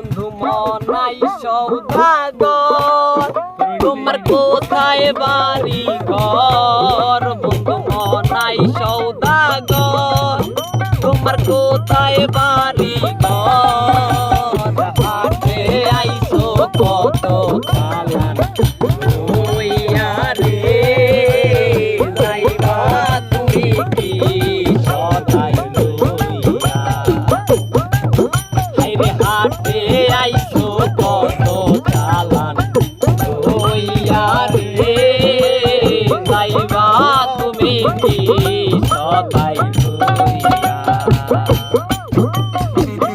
বন্ধু, মনাই সৌদাগর তোমার কোথায় বাড়ি ঘর? বন্ধু, মনাই সৌদাগর তোমার কোথায় বাড়ি ঘর? আইসো কত কালান। Hey,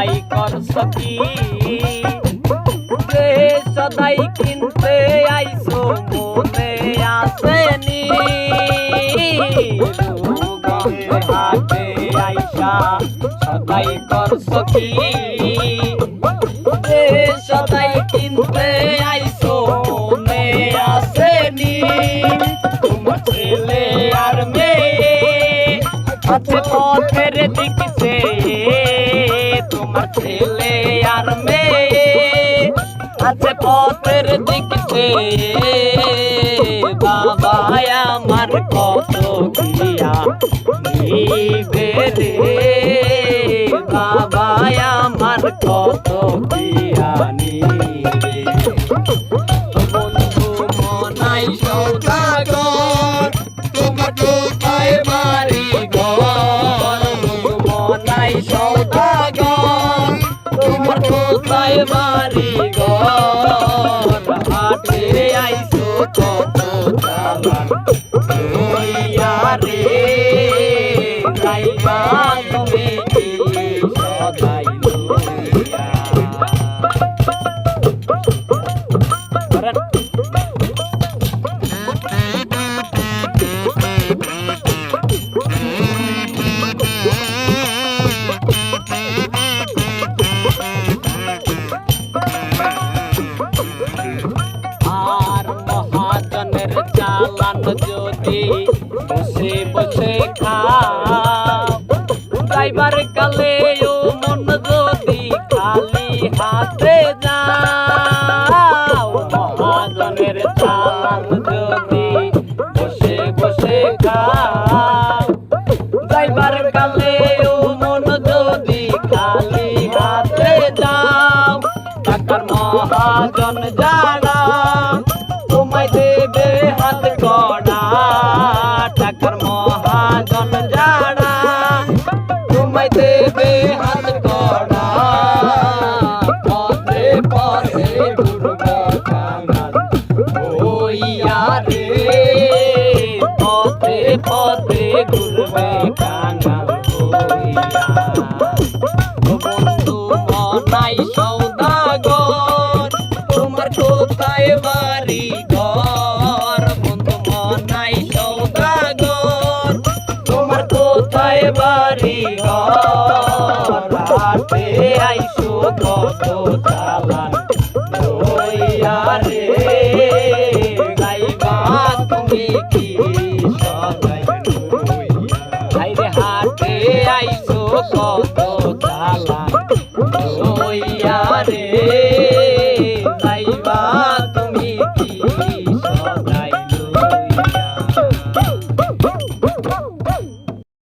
সদাই কর সখী। রে সদাই কিনতে আইসো, মনে আসেনি হাটে আইসা সদাই কর সখী। রে সদাই কিনতে আইসো, মনে আসেনি তোমার ছেলে আর মেয়ে পথের তোমার ছেলে আর মেয়ে, আছে পথের দিকছে বাবা আমার কত গিয়া রে। বাবা আমার কত গিয়া নিবে। কোথায় বাড়ি ঘর হাটে আইসো রে যাইবা তুমি কি যদি বসে বসে খাও ড্রাইভার কালে ও মন যদি খালি হাতে যাও, মহাজনের চালান যদি বসে বসে খাও ড্রাইভার কালে ও মন যদি খালি হাতে যাও টাকার মহাজন যারা তোমায় দেবে হাত কড়া পথে পথে ওইয়া রে। পথে পথে ঘুরবে কাঙাল বন্ধু মনাই সৌদাগর, তোমার কোথায় বাড়ি বাড়ি ঘর আইসো কত চালান